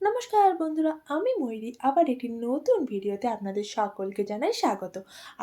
নমস্কার বন্ধুরা, আমি ময়ূরী, আবার একটি নতুন ভিডিওতে আপনাদের সকলকে জানাই স্বাগত।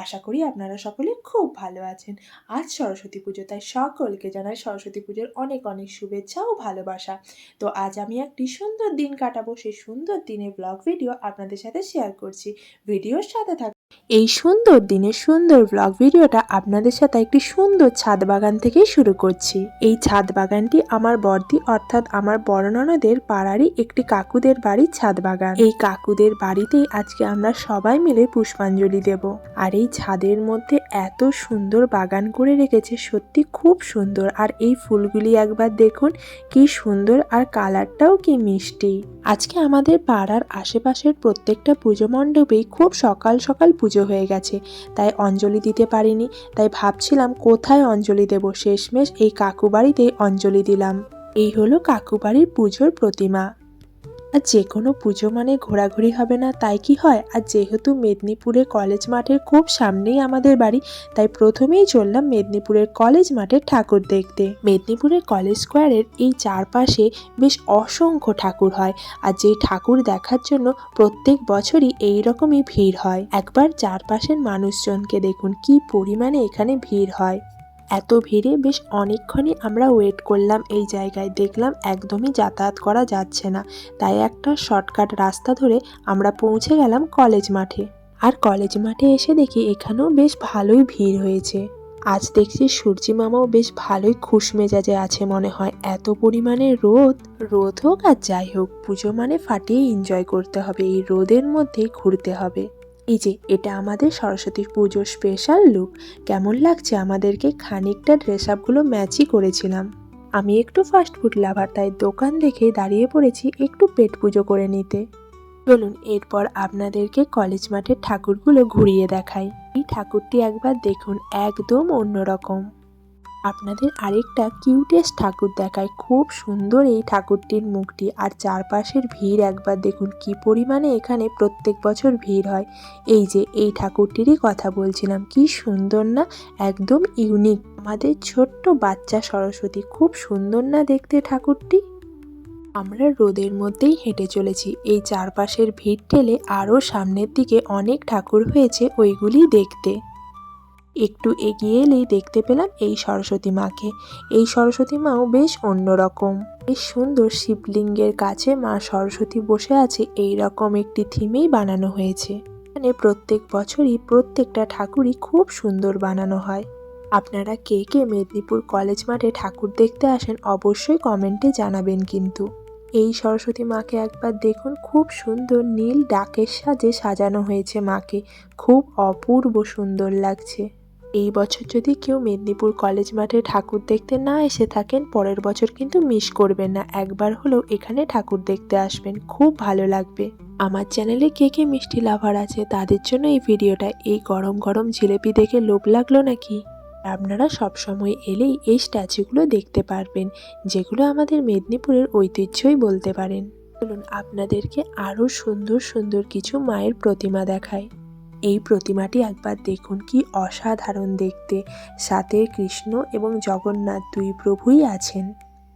আশা করি আপনারা সকলে খুব ভালো আছেন। আজ সরস্বতী পুজো, তাই সকলকে জানাই সরস্বতী পুজোর অনেক অনেক শুভেচ্ছা ও ভালোবাসা। তো আজ আমি একটি সুন্দর দিন কাটাবো, সেই সুন্দর দিনের ব্লগ ভিডিও আপনাদের সাথে শেয়ার করছি। ভিডিওর সাথে থাক এই সুন্দর দিনের সুন্দর ব্লগ ভিডিওটা আপনাদের সাথে একটি সুন্দর ছাদ বাগান থেকে শুরু করছি। এই ছাদ বাগানটি আমার বর্দি অর্থাৎ আমার বড় ননদের পাড়ারই একটি কাকুদের বাড়ির ছাদ বাগান। এই কাকুদের বাড়িতেই আজকে আমরা সবাই মিলে পুষ্পাঞ্জলি দেব। আর এই ছাদের মধ্যে এত সুন্দর বাগান করে রেখেছে, সত্যি খুব সুন্দর। আর এই ফুলগুলি একবার দেখুন, কি সুন্দর আর কালারটাও কি মিষ্টি। আজকে আমাদের পাড়ার আশেপাশের প্রত্যেকটা পুজো মণ্ডপেই খুব সকাল সকাল পুজো হয়ে গেছে। তাই অঞ্জলি দিতে পারিনি, তাই ভাবছিলাম কোথায় অঞ্জলি দেব। শেষমেশ এই কাকু বাড়িতেই অঞ্জলি দিলাম। এই হলো কাকু বাড়ির পুজোর প্রতিমা। আর যে কোনো পুজো মানে ঘোরাঘুরি হবে না, তাই কি হয়? আর যেহেতু মেদিনীপুরে কলেজ মাঠের খুব সামনেই আমাদের বাড়ি, তাই প্রথমেই চললাম মেদিনীপুরের কলেজ মাঠের ঠাকুর দেখতে। মেদিনীপুরের কলেজ স্কোয়ারের এই চারপাশে বেশ অসংখ্য ঠাকুর হয়, আর যেই ঠাকুর দেখার জন্য প্রত্যেক বছরই এই রকমই ভিড় হয়। একবার চারপাশের মানুষজনকে দেখুন, কি পরিমাণে এখানে ভিড় হয়। এত ভিড়ে বেশ অনেকক্ষণই আমরা ওয়েট করলাম এই জায়গায়। দেখলাম একদমই যাতায়াত করা যাচ্ছে না। তাই একটা শর্টকাট রাস্তা ধরে আমরা পৌঁছে গেলাম কলেজ মাঠে। আর কলেজ মাঠে এসে দেখি এখানেও বেশ ভালোই ভিড় হয়েছে। আজ দেখছি সূর্যি মামাও বেশ ভালোই খুশ মেজাজে আছে মনে হয়। এত পরিমাণে রোদ রোদ হোক আর যাই হোক, পুজো মানে ফাটিয়ে এনজয় করতে হবে। এই রোদের মধ্যেই ঘুরতে হবে। এই যে, এটা আমাদের সরস্বতী পুজোর স্পেশাল লুক কেমন লাগছে আমাদেরকে? খানিকটা ড্রেস আপগুলো ম্যাচই করেছিলাম। আমি একটু ফাস্ট ফুড লাভার তাই দোকান দেখে দাঁড়িয়ে পড়েছি একটু পেট পুজো করে নিতে। চলুন, এরপর আপনাদেরকে কলেজ মাঠের ঠাকুরগুলো ঘুরিয়ে দেখাই। এই ঠাকুরটি একবার দেখুন, একদম অন্যরকম। আপনাদের আরেকটা কিউটেস্ট ঠাকুর দেখায়। খুব সুন্দর এই ঠাকুরটির মুখটি। আর চারপাশের ভিড় একবার দেখুন, কি পরিমাণে এখানে প্রত্যেক বছর ভিড় হয়। এই যে, এই ঠাকুরটিরই কথা বলছিলাম। কি সুন্দর না? একদম ইউনিক আমাদের ছোট্ট বাচ্চা সরস্বতী, খুব সুন্দর না দেখতে ঠাকুরটি? আমরা রোদের মধ্যেই হেঁটে চলেছি। এই চারপাশের ভিড় ঠেলে আরও সামনের দিকে অনেক ঠাকুর হয়েছে, ওইগুলি দেখতে। একটু এগিয়ে এলেই দেখতে পেলাম এই সরস্বতী মাকে। এই সরস্বতী মাও বেশ অন্যরকম। বেশ সুন্দর শিবলিঙ্গের কাছে মা সরস্বতী বসে আছে এই রকম একটি থিমেই বানানো হয়েছে। এখানে প্রত্যেক বছরই প্রত্যেকটা ঠাকুরই খুব সুন্দর বানানো হয়। আপনারা কে কে মেদিনীপুর কলেজ মাঠে ঠাকুর দেখতে আসেন অবশ্যই কমেন্টে জানাবেন কিন্তু। এই সরস্বতী মাকে একবার দেখুন, খুব সুন্দর নীল ডাকের সাজে সাজানো হয়েছে মাকে। খুব অপূর্ব সুন্দর লাগছে। এই বছর যদি কেউ মেদিনীপুর কলেজ মাঠে ঠাকুর দেখতে না এসে থাকেন, পরের বছর কিন্তু মিস করবেন না। একবার হলেও এখানে ঠাকুর দেখতে আসবেন। খুব ভালো লাগবে। আমার চ্যানেলে কে কে মিষ্টি লাভার আছে তাদের জন্য এই ভিডিওটা। এই গরম গরম জিলেপি দেখে লোভ লাগল নাকি? আপনারা সবসময় এলেই এই স্ট্যাচুগুলো দেখতে পারবেন, যেগুলো আমাদের মেদিনীপুরের ঐতিহ্যই বলতে পারেন। চলুন আপনাদেরকে আরও সুন্দর সুন্দর কিছু মায়ের প্রতিমা দেখায় এই প্রতিমাটি একবার দেখুন, কি অসাধারণ দেখতে। সাথে কৃষ্ণ এবং জগন্নাথ দুই প্রভুই আছেন।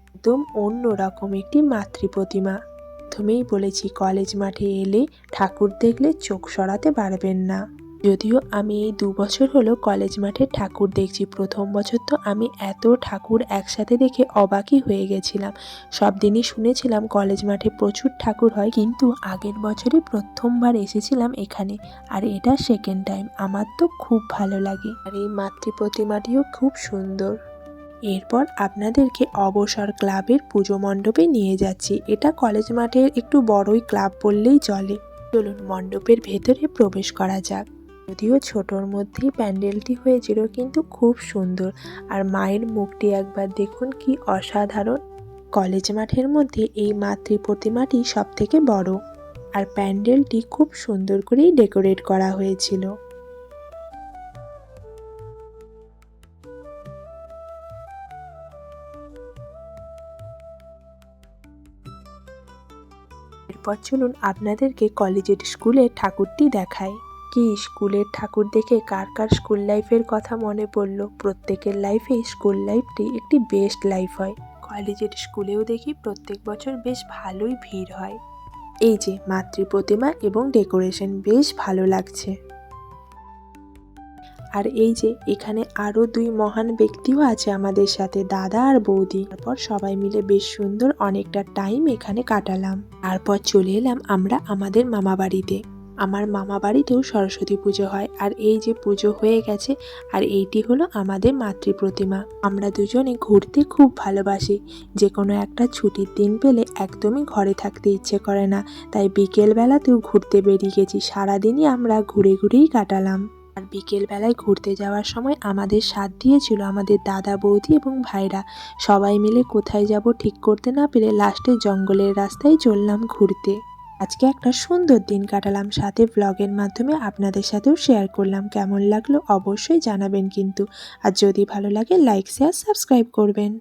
একদম অন্য রকম একটি মাতৃ প্রতিমা প্রথমেই বলেছি, কলেজ মাঠে এলে ঠাকুর দেখলে চোখ সরাতে পারবেন না। যদিও আমি এই দু বছর হলো কলেজ মাঠে ঠাকুর দেখছি। প্রথম বছর তো আমি এত ঠাকুর একসাথে দেখে অবাকই হয়ে গেছিলাম। সব দিনই শুনেছিলাম কলেজ মাঠে প্রচুর ঠাকুর হয়, কিন্তু আগের বছরই প্রথমবার এসেছিলাম এখানে। আর এটা সেকেন্ড টাইম আমার তো খুব ভালো লাগে। আর এই মাতৃ প্রতিমাটিও খুব সুন্দর। এরপর আপনাদেরকে অবসর ক্লাবের পুজো মণ্ডপে নিয়ে যাচ্ছি। এটা কলেজ মাঠের একটু বড়ই ক্লাব বললেই চলে। চলুন মণ্ডপের ভেতরে প্রবেশ করা যাক। যদিও ছোটোর মধ্যেই প্যান্ডেলটি হয়েছিল, কিন্তু খুব সুন্দর। আর মায়ের মুখটি একবার দেখুন, কি অসাধারণ। কলেজ মাঠের মধ্যে এই মাতৃ প্রতিমাটি সব থেকে বড়। আর প্যান্ডেলটি খুব সুন্দর করেই ডেকোরেট করা হয়েছিল। এরপর চলুন আপনাদেরকে কলেজের স্কুলের ঠাকুরটি দেখায় কি স্কুলের ঠাকুর দেখে কার কার স্কুল লাইফের কথা মনে পড়ল? প্রত্যেকের লাইফে স্কুল লাইফটি একটি বেস্ট লাইফ হয়। কলেজের স্কুলেও দেখি প্রত্যেক বছর বেশ ভালোই ভিড় হয়। এই যে মাতৃ প্রতিমা এবং ডেকোরেশন বেশ ভালো লাগছে। আর এই যে এখানে আরও দুই মহান ব্যক্তিও আছে আমাদের সাথে, দাদা আর বৌদি। তারপর সবাই মিলে বেশ সুন্দর অনেকটা টাইম এখানে কাটালাম। তারপর চলে এলাম আমরা আমাদের মামা বাড়িতে আমার মামা বাড়িতেও সরস্বতী পুজো হয় আর এই যে পুজো হয়ে গেছে আর এইটি হলো আমাদের মাতৃ প্রতিমা আমরা দুজনে ঘুরতে খুব ভালোবাসি। যে কোনো একটা ছুটির দিন পেলে একদমই ঘরে থাকতে ইচ্ছে করে না। তাই বিকেলবেলাতেও ঘুরতে বেরিয়ে গেছি। সারাদিনই আমরা ঘুরে ঘুরেই কাটালাম। আর বিকেলবেলায় ঘুরতে যাওয়ার সময় আমাদের সাথ দিয়েছিল আমাদের দাদা, বৌদি এবং ভাইরা। সবাই মিলে কোথায় যাব ঠিক করতে না পেরে লাস্টে জঙ্গলের রাস্তায় চললাম ঘুরতে। আজকে একটা সুন্দর দিন কাটালাম। সাথে ব্লগের মাধ্যমে আপনাদের সাথেও শেয়ার করলাম। কেমন লাগল অবশ্যই জানাবেন কিন্তু। আর যদি ভালো লাগে লাইক শেয়ার সাবস্ক্রাইব করবেন।